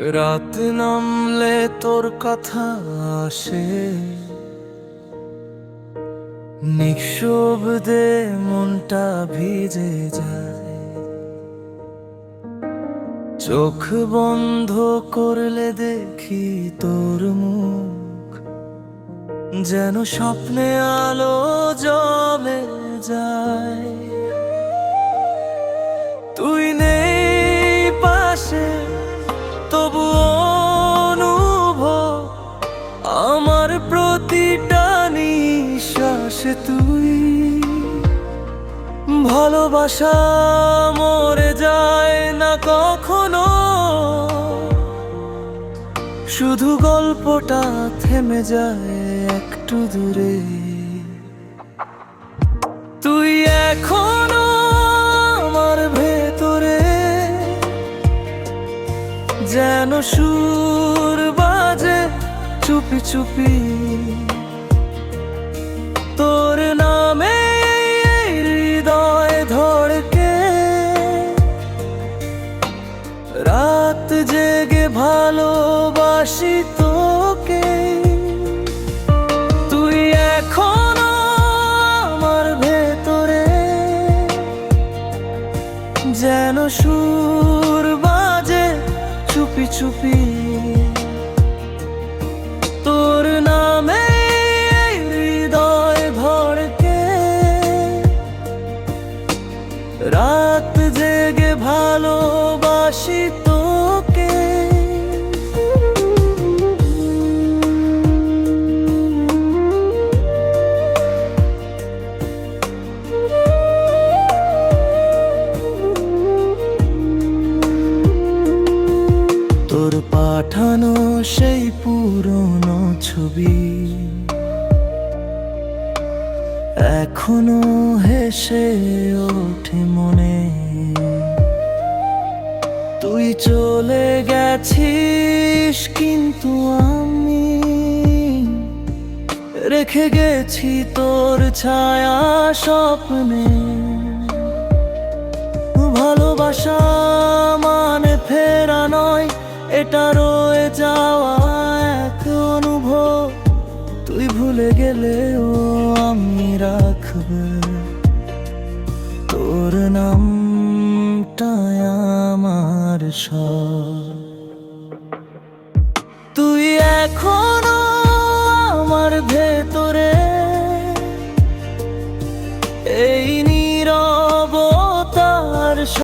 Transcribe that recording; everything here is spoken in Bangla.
রাত নামলে তোর কথা আসে। নিঃশব্দে মনটা ভিজে যায়। চোখ বন্ধ করলে দেখি তোর মুখ যেন স্বপ্নে আলো জমে। প্রতিটা নিঃশ্বাসে তুই। ভালোবাসা মরে যায় না কখনো। শুধু গল্পটা থেমে যায় একটু দূরে। তুই এখনও আমার ভেতরে। যেন সুর চুপি চুপি। তোর নামে হৃদয় ধড়কে। রাত জেগে ভালোবাসি তোকে। তুই এখনও আমার ভেতরে। যেন সুর বাজে চুপি চুপি। ভালোবাসি তোকে। তোর পাঠানো সেই পুরনো ছবি এখনও হেসে ওঠে মনে। তুই চলে গেছিস কিন্তু আমি রেখে গেছি তোর ছায়া স্বপ্নে। ভালোবাসা মানে ফেরা নয়, এটা রয়ে যাওয়া এক অনুভব। তুই ভুলে গেলেও আমি রাখব তোর নামটা তুই এখনও আমার ভেতর